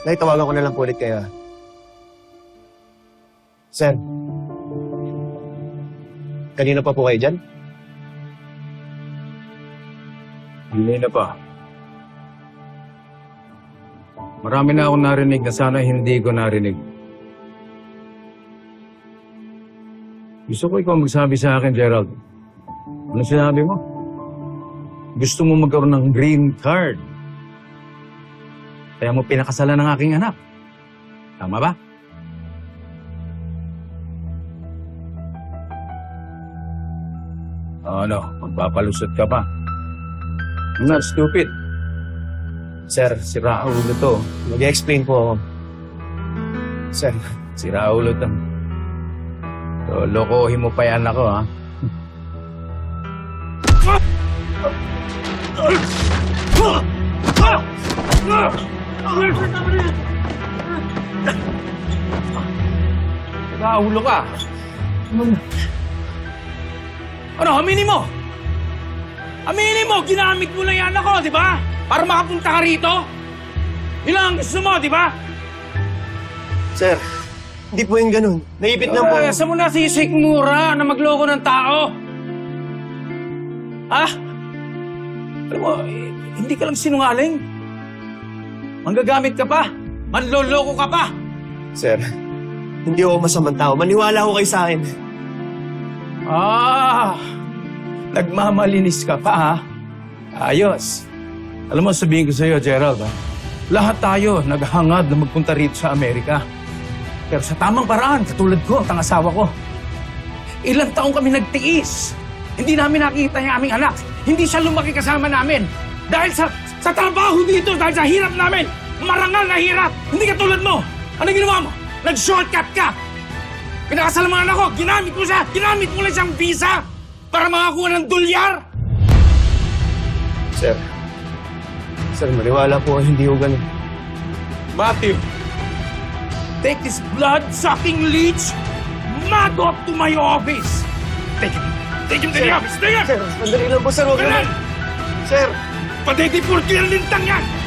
Nay, tawagan ko na lang ulit kayo. ah. Sir. Kanina pa po kayo dyan? Hindi pa. Marami na akong narinig na sana hindi ko narinig. Gusto ko ikaw magsabi sa akin, Gerald. Ano sinabi mo? Gusto mo magkaroon ng green card. Kaya mo pinakasalan ng aking anak. Tama ba? Ano, magpapalusot ka pa. Not stupid. Sir, Si Raulo to. mag-explain po ako. Sir, Si Raulo to. So, lokohin mo pa yan ako, ha? Raulo ka. Ano, aminin mo? Aminin mo, ginamit mo lang yan ako, di ba? Para makapunta ka rito? Yun lang ang gusto mo, di ba? sir, hindi po yung ganun. Naipit lang po. Eh, saan mo na si Mura na magloko ng tao? Ha? Alam mo, eh, hindi ka lang sinungaling. Manggagamit ka pa. Manloloko ka pa. Sir, hindi ako masamang tao. Maniwala ko kayo sa akin. Ah, nagmamalinis ka pa, ha? Ayos. Alam mo, sabihin ko sa iyo, Gerald, ha? Lahat tayo naghangad na magpunta rito sa Amerika. Pero sa tamang paraan, katulad ko, at ang asawa ko. Ilang taong kami nagtiis. Hindi namin nakita yung aming anak. Hindi siya lumaki kasama namin. Dahil sa, sa trabaho dito, dahil sa hirap namin. Marangal na hirap. Hindi katulad mo. Ano ginawa mo? Nag-shortcut ka. Pinakasal mo anak ko. Ginamit mo siya. Ginamit mo lang siyang visa para makakuha ng dolyar. Sir, sir, maniwala po ako, hindi ko ganun. Matthew, take this blood-sucking leech maggot to my office. Take him. Take him to the office. Take him. Sir, sandali lang po, sir. Huwag Ganun. naman. Sir, Padedeport ko yung lintang yan!